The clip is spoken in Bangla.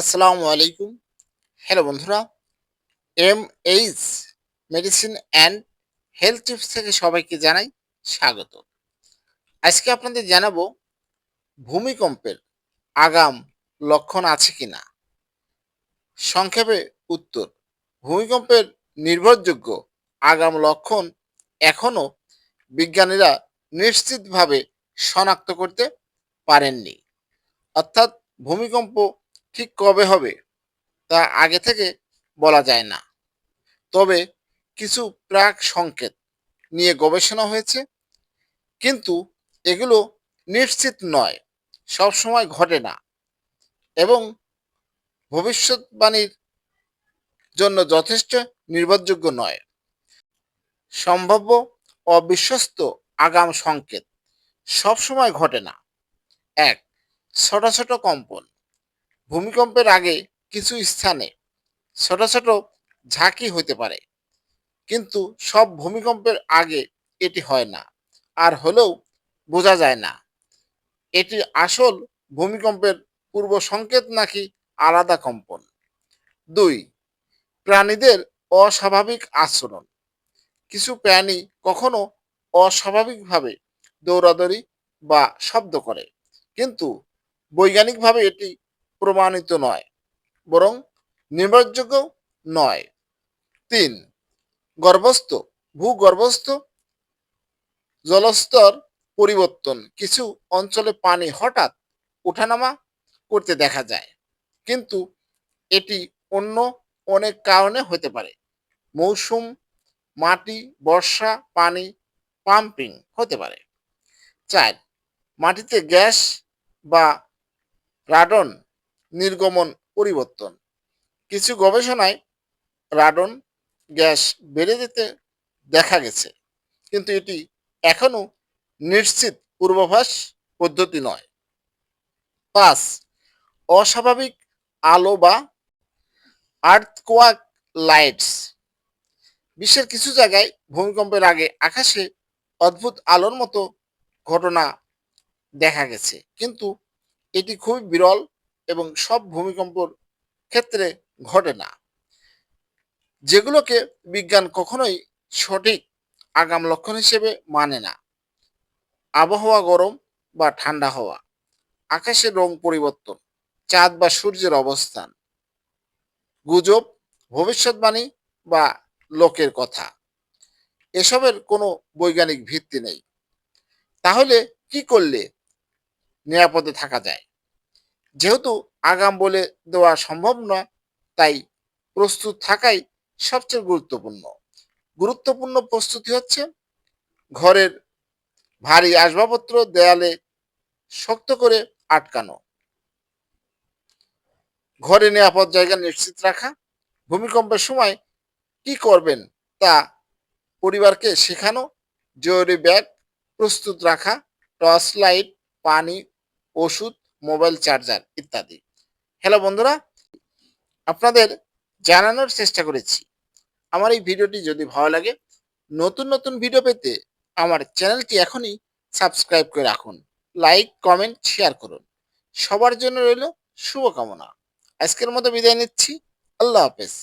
আসসালামু আলাইকুম। হ্যালো বন্ধুরা M H medicine and health tips থেকে সবাইকে জানাই স্বাগত। আজকে আপনাদের জানাব ভূমিকম্পের আগাম লক্ষণ আছে কি না সংক্ষেপে উত্তর, ভূমিকম্পের নির্ভরযোগ্য আগাম লক্ষণ এখনও বিজ্ঞানীরা নিশ্চিতভাবে শনাক্ত করতে পারেননি। অর্থাৎ ভূমিকম্প ঠিক কবে হবে তা আগে থেকে বলা যায় না। তবে কিছু প্রাক সংকেত নিয়ে গবেষণা হয়েছে। কিন্তু এগুলো নিশ্চিত নয়, সব সময় ঘটে না এবং ভবিষ্যৎবাণীর জন্য যথেষ্ট নির্ভরযোগ্য নয়। সম্ভাব্য অবিশ্বস্ত আগাম সংকেত সবসময় ঘটে না। এক, ছোট ছোট কম্পন। ভূমিকম্পের আগে কিছু স্থানে ছোট ছোট ঝাঁকি হতে পারে। কিন্তু সব ভূমিকম্পের আগে এটি হয় না। আর হলেও বোঝা যায় না, এটি আসল ভূমিকম্পের পূর্ব সংকেত নাকি আলাদা কম্পন। দুই, প্রাণীদের অস্বাভাবিক আচরণ। কিছু প্রাণী কখনো অস্বাভাবিকভাবে দৌড়াদৌড়ি বা শব্দ করে, কিন্তু বৈজ্ঞানিকভাবে এটি প্রমাণিত নয়, বরং নির্ভরযোগ্য নয়। তিন, গর্ভস্থ, ভূগর্ভস্থ জলস্তর পরিবর্তন। কিছু অঞ্চলে পানি হঠাৎ ওঠানামা করতে দেখা যায়, কিন্তু এটি অন্য অনেক কারণে হতে পারে। মৌসুম, মাটি, বর্ষা, পানি, পাম্পিং হতে পারে। চার, মাটিতে গ্যাস বা রাডন নির্গমন পরিবর্তন। কিছু গবেষণায় রাডন গ্যাস বেড়ে যেতে দেখা গেছে, কিন্তু এটি এখনও নিশ্চিত পূর্বাভাস পদ্ধতি নয়। পাঁচ, অস্বাভাবিক আলো বা আর্থকোয়াক লাইটস। বিশ্বের কিছু জায়গায় ভূমিকম্পের আগে আকাশে অদ্ভুত আলোর মতো ঘটনা দেখা গেছে, কিন্তু এটি খুবই বিরল এবং সব ভূমিকম্পর ক্ষেত্রে ঘটে না। যেগুলোকে বিজ্ঞান কখনোই সঠিক আগাম লক্ষণ হিসেবে মানে না। আবহাওয়া গরম বা ঠান্ডা হওয়া, আকাশের রং পরিবর্তন, চাঁদ বা সূর্যের অবস্থান, গুজব, ভবিষ্যৎবাণী বা লোকের কথা, এসবের কোনো বৈজ্ঞানিক ভিত্তি নেই। তাহলে কি করলে নিরাপদে থাকা যায়? যেহেতু আগাম বলে দেওয়া সম্ভব নয়, তাই প্রস্তুত থাকাই সবচেয়ে গুরুত্বপূর্ণ। গুরুত্বপূর্ণ প্রস্তুতি হচ্ছে ঘরের ভারী আসবাবপত্র দেয়ালে শক্ত করে আটকানো, ঘরে নিরাপদ জায়গা নিশ্চিত রাখা, ভূমিকম্পের সময় কি করবেন তা পরিবারকে শেখানো, জরুরি ব্যাগ প্রস্তুত রাখা, টর্চ লাইট, পানি, ওষুধ মোবাইল চার্জার ইত্যাদি। হ্যালো বন্ধুরা, আপনাদের জানানোর চেষ্টা করেছি। আমার এই ভিডিওটি যদি ভালো লাগে, নতুন নতুন ভিডিও পেতে আমার চ্যানেলটি এখনই সাবস্ক্রাইব করে রাখুন। লাইক কমেন্ট শেয়ার করুন। সবার জন্য রইল শুভকামনা। আজকের মতো বিদায় নিচ্ছি। আল্লাহ হাফেজ।